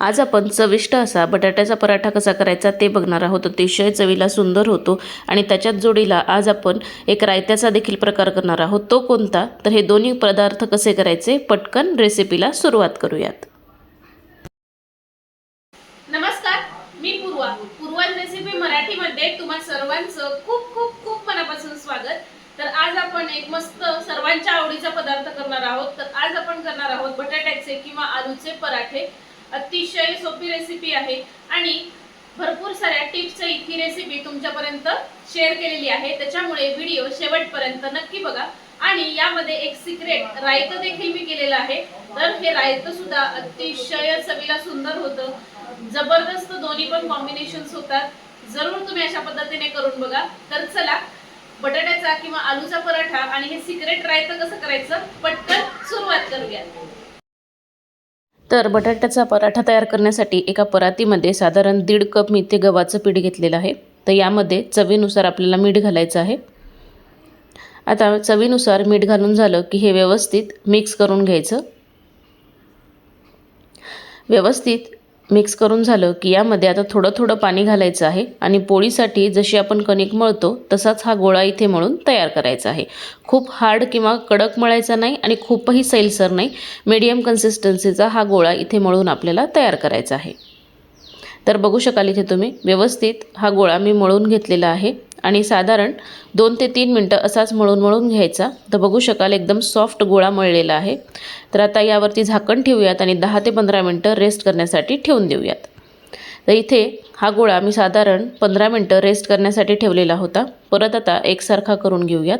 आज आपण चविष्ट असा बटाट्याचा पराठा कसा करायचा ते बघणार आहोत. अतिशय चवीला सुंदर होतो आणि त्याच्यात जोडीला आज आपण एक रायत्याचा देखील प्रकार करणार आहोत. तो कोणता? तर हे दोन्ही पदार्थ कसे करायचे पटकन रेसिपीला सुरुवात करूयात. नमस्कार मी पूर्वा. पूर्वा रेसिपी मराठीमध्ये तुम्हा सर्वांचं खूप खूप खूप मनापासून स्वागत. तर आज आपण एक मस्त सर्वांच्या आवडीचा पदार्थ करणार आहोत. तर आज आपण करणार आहोत बटाट्याचे किंवा आलूचे पराठे. अतिशय सोपी रेसिपी आहे. आणि भरपूर साऱ्या टिप्स ही रेसिपी तुमच्यापर्यंत शेअर केलेली आहे. त्याच्यामुळे व्हिडिओ शेवटपर्यंत नक्की बघा. आणि यामध्ये एक सिक्रेट रायतं देखील मी केलेलं आहे. तर हे रायतं सुद्धा अतिशय चवीला सुंदर होतं. जबरदस्त दोन्ही पण कॉम्बिनेशन्स होतात. जरूर तुम्ही अशा पद्धतीने करून बघा. तर चला बटाट्याचा किंवा आलूचा पराठा आणि हे सिक्रेट रायतं कसं करायचं पटकन सुरुवात करूया. तर बटाट्याचा पराठा तयार करण्यासाठी एका परातीमध्ये साधारण दीड कप मी ते गव्हाचं पीठ घेतलेलं आहे. तर यामध्ये चवीनुसार आपल्याला मीठ घालायचं आहे. आता चवीनुसार मीठ घालून झालं की हे व्यवस्थित मिक्स करून घ्यायचं. व्यवस्थित मिक्स करून झालं की यामध्ये आता थोडं थोडं पाणी घालायचं आहे आणि पोळीसाठी जशी आपण कणिक मळतो तसाच हा गोळा इथे मळून तयार करायचा आहे. खूप हार्ड किंवा कडक मळायचा नाही आणि खूपही सैलसर नाही मीडियम कन्सिस्टन्सीचा हा गोळा इथे मळून आपल्याला तयार करायचा आहे. तर बघू शकाल इथे तुम्ही व्यवस्थित हा गोळा मी मळून घेतलेला आहे. आणि साधारण दोन ते तीन मिनटं असाच मळून मळून घ्यायचा. तर बघू शकाल एकदम सॉफ्ट गोळा मळलेला आहे. तर आता यावरती झाकण ठेवूयात आणि दहा ते पंधरा मिनटं रेस्ट करण्यासाठी ठेवून देऊयात. तर इथे हा गोळा मी साधारण पंधरा मिनटं रेस्ट करण्यासाठी ठेवलेला होता. परत आता एकसारखा करून घेऊयात.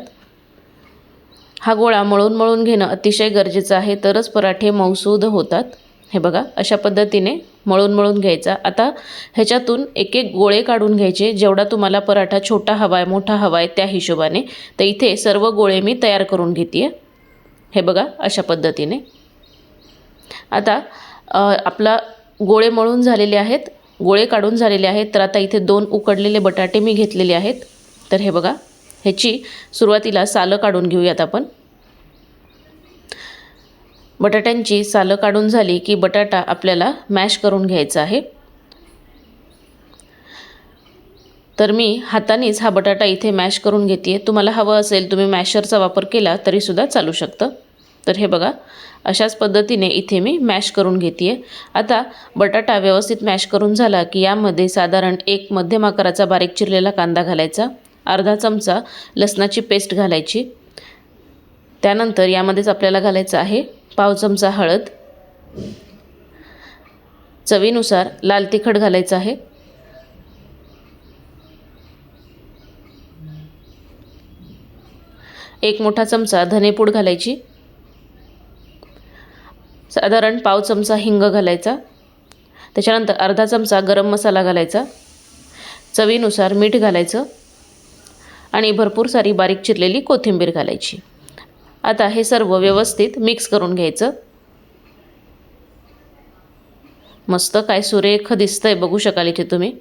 हा गोळा मळून मळून घेणं अतिशय गरजेचं आहे. तरच पराठे मौसूद होतात. हे बघा अशा पद्धतीने मळून मळून घ्यायचा. आता ह्याच्यातून एक एक गोळे काढून घ्यायचे. जेवढा तुम्हाला पराठा छोटा हवा आहे मोठा हवा आहे त्या हिशोबाने. तर इथे सर्व गोळे मी तयार करून घेते हे बघा अशा पद्धतीने. आता आपला गोळे मळून झालेले आहेत गोळे काढून झालेले आहेत तर आता इथे दोन उकडलेले बटाटे मी घेतलेले आहेत. तर हे बघा ह्याची सुरुवातीला सालं काढून घेऊयात आपण. बटाट्यांची सालं काढून झाली की बटाटा आपल्याला मॅश करून घ्यायचा आहे. तर मी हातानेच हा बटाटा इथे मॅश करून घेते तुम्हाला हवं असेल तुम्ही मॅशरचा वापर केला तरीसुद्धा चालू शकतं. तर हे बघा अशाच पद्धतीने इथे मी मॅश करून घेते आता बटाटा व्यवस्थित मॅश करून झाला की यामध्ये साधारण एक मध्यम आकाराचा बारीक चिरलेला कांदा घालायचा अर्धा चमचा लसणाची पेस्ट घालायची. त्यानंतर यामध्येच आपल्याला घालायचं आहे पाव चमचा हळद. चवीनुसार लाल तिखट घालायचं आहे. एक मोठा चमचा धनेपूड घालायची. साधारण पाव चमचा हिंग घालायचा. त्याच्यानंतर अर्धा चमचा गरम मसाला घालायचा. चवीनुसार मीठ घालायचं. आणि भरपूर सारी बारीक चिरलेली कोथिंबीर घालायची. आता हे सर्व व्यवस्थित मिक्स करून घ्यायचं. मस्त काय सुरेख दिसतंय बघू शकाल इथे तुम्ही.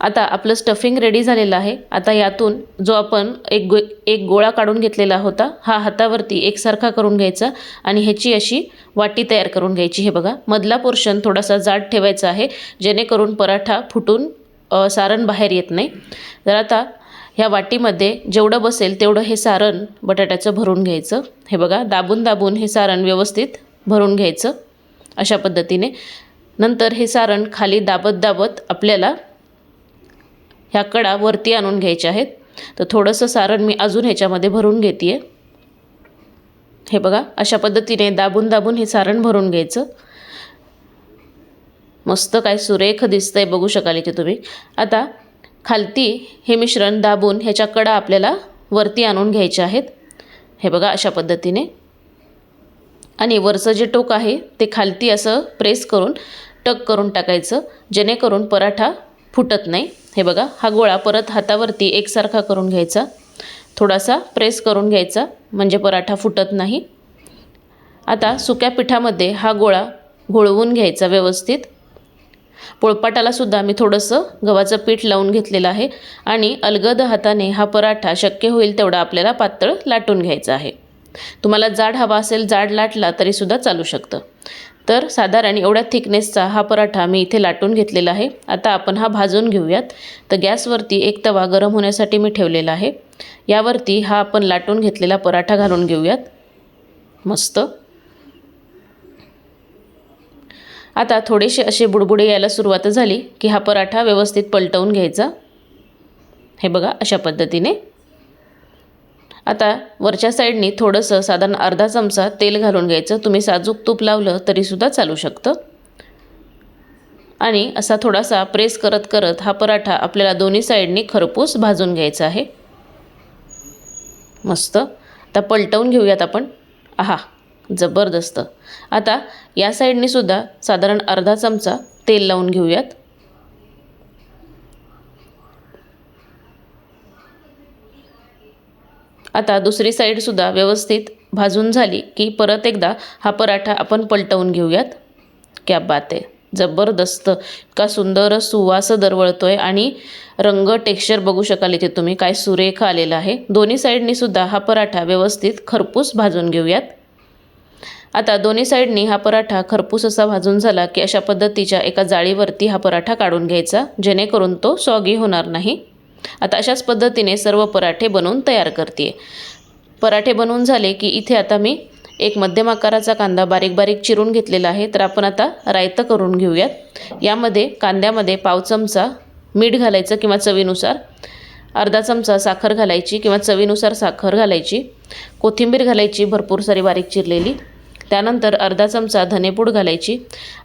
आता आपलं स्टफिंग रेडी झालेलं आहे. आता यातून जो आपण एक गो एक गोळा काढून घेतलेला होता हा हातावरती एकसारखा करून घ्यायचा आणि ह्याची अशी वाटी तयार करून घ्यायची. हे बघा मधला पोर्शन थोडासा जाड ठेवायचा आहे जेणेकरून पराठा फुटून सारण बाहेर येत नाही. तर आता ह्या वाटीमध्ये जेवढं बसेल तेवढं हे सारण बटाट्याचं भरून घ्यायचं. हे बघा दाबून दाबून हे सारण व्यवस्थित भरून घ्यायचं अशा पद्धतीने. नंतर हे सारण खाली दाबत दाबत आपल्याला ह्या कडा वरती आणून घ्यायच्या आहेत. तर थोडंसं सारण मी अजून ह्याच्यामध्ये भरून घेते आहे हे बघा अशा पद्धतीने दाबून दाबून हे सारण भरून घ्यायचं. मस्त काय सुरेख दिसतंय बघू शकाल इथे तुम्ही. आता खालती हे मिश्रण दाबून ह्याच्या कडा आपल्याला वरती आणून घ्यायच्या आहेत. हे बघा अशा पद्धतीने. आणि वरचं जे टोक आहे ते खालती असं प्रेस करून टक करून टाकायचं जेणेकरून पराठा फुटत नाही. हे बघा हा गोळा परत हातावरती एकसारखा करून घ्यायचा. थोडासा प्रेस करून घ्यायचा म्हणजे पराठा फुटत नाही. आता सुक्या पिठामध्ये हा गोळा घोळवून घ्यायचा व्यवस्थित. पोळपाटाला सुद्धा मी थोडंसं गव्हाचं पीठ लावून घेतलेलं आहे. आणि अलगद हाताने हा पराठा शक्य होईल तेवढा आपल्याला पातळ लाटून घ्यायचा आहे. तुम्हाला जाड हवा असेल जाड लाटला तरीसुद्धा चालू शकतं. तर साधारण एवढ्या थिकनेसचा हा पराठा मी इथे लाटून घेतलेला आहे. आता आपण हा भाजून घेऊयात. तर गॅसवरती एक तवा गरम होण्यासाठी मी ठेवलेला आहे. यावरती हा आपण लाटून घेतलेला पराठा घालून घेऊयात. मस्त. आता थोडेसे असे बुडबुडे यायला सुरुवात झाली की हा पराठा व्यवस्थित पलटवून घ्यायचा. हे बघा अशा पद्धतीने. आता वरच्या साईडनी थोडंसं साधारण अर्धा चमचा तेल घालून घ्यायचं. तुम्ही साजूक तूप लावलं तरीसुद्धा चालू शकतं. आणि असा थोडासा प्रेस करत करत हा पराठा आपल्याला दोन्ही साईडनी खरपूस भाजून घ्यायचा आहे. मस्त. आता पलटवून घेऊयात आपण. आहा जबरदस्त. आता या साईडनी सुद्धा साधारण अर्धा चमचा तेल लावून घेऊयात. आता दुसरी साईडसुद्धा व्यवस्थित भाजून झाली की परत एकदा हा पराठा आपण पलटवून घेऊयात. क्या बात आहे. जबरदस्त. का सुंदर सुवास दरवळतो आहे आणि रंग टेक्स्चर बघू शकाल इथे तुम्ही काय सुरेख आलेला आहे. दोन्ही साईडनीसुद्धा हा पराठा व्यवस्थित खरपूस भाजून घेऊयात. आता दोन्ही साईडनी हा पराठा खरपूस असा भाजून झाला की अशा पद्धतीच्या एका जाळीवरती हा पराठा काढून घ्यायचा जेणेकरून तो सॉगी होणार नाही. आता अशाच पद्धतीने सर्व पराठे बनवून तयार करते. पराठे बनवून झाले की इथे आता मी एक मध्यम आकाराचा कांदा बारीक बारीक चिरून घेतलेला आहे तर आपण आता रायतं करून घेऊयात. यामध्ये कांद्यामध्ये पाव चमचा मीठ घालायचं किंवा चवीनुसार अर्धा चमचा साखर घालायची किंवा चवीनुसार साखर घालायची कोथिंबीर घालायची भरपूर सारी बारीक चिरलेली त्यानंतर अर्धा चमचा धनेपूड घालायची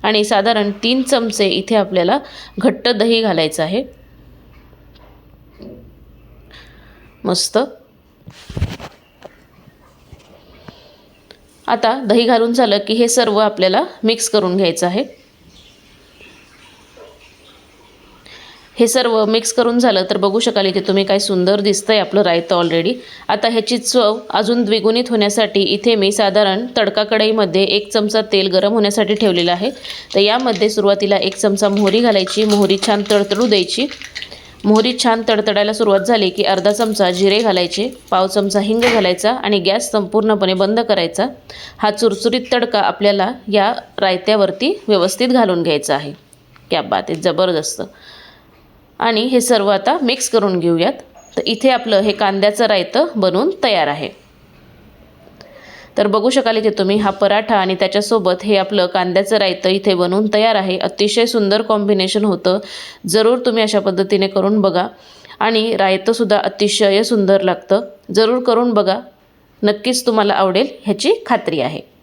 आणि साधारण तीन चमचे इथे आपल्याला घट्ट दही घालायचं आहे. मस्त. आता दही घालून झालं की हे सर्व आपल्याला मिक्स करून घ्यायचं आहे. हे सर्व मिक्स करून झालं तर बघू शकाल इथे तुम्ही काय सुंदर दिसतंय आपलं रायतं ऑलरेडी आता ह्याची चव अजून द्विगुणित होण्यासाठी इथे मी साधारण तडका कढईमध्ये एक चमचा तेल गरम होण्यासाठी ठेवलेलं आहे. तर यामध्ये सुरुवातीला एक चमचा मोहरी घालायची मोहरी छान तडतडू द्यायची. मोहरी छान तडतडायला सुरुवात झाली की अर्धा चमचा जिरे घालायचे पाव चमचा हिंग घालायचा आणि गॅस संपूर्णपणे बंद करायचा. हा चुरचुरीत तडका आपल्याला या रायत्यावरती व्यवस्थित घालून घ्यायचा आहे. क्या बात आहे जबरदस्त. आणि हे सर्व आता मिक्स करून घेऊयात. तर इथे आपलं हे कांद्याचं रायतं बनवून तयार आहे. तर बघू शकाल इथे तुम्ही हा पराठा आणि त्याच्यासोबत हे आपलं कांद्याचं रायतं इथे बनवून तयार आहे. अतिशय सुंदर कॉम्बिनेशन होतं. जरूर तुम्ही अशा पद्धतीने करून बघा. आणि रायतंसुद्धा अतिशय सुंदर लागतं. जरूर करून बघा. नक्कीच तुम्हाला आवडेल ह्याची खात्री आहे.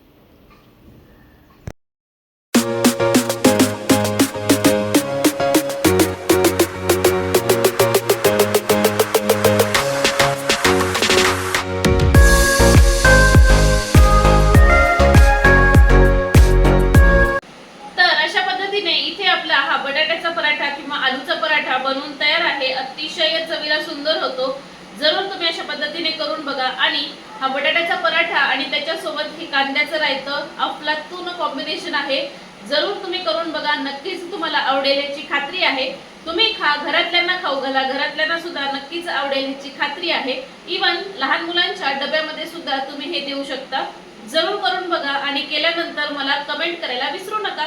बनवून तयार आहे. अतिशय चवीला सुंदर होतो. जरूर तुम्ही अशा पद्धतीने करून बघा. आणि हा बटाट्याचा पराठा आणि त्याच्यासोबत हे कांद्याचं रायतं अफलातून कॉम्बिनेशन आहे. जरूर तुम्ही करून बघा. नक्कीच तुम्हाला आवडेल याची खात्री आहे. तुम्ही खा घरातल्यांना खाऊ घाला. घरातल्यांना सुद्धा नक्कीच आवडेल याची खात्री आहे. इवन लहान मुलांच्या डब्यामध्ये सुद्धा तुम्ही हे देऊ शकता. जरूर करून बघा. आणि केल्यानंतर मला कमेंट करायला विसरू नका.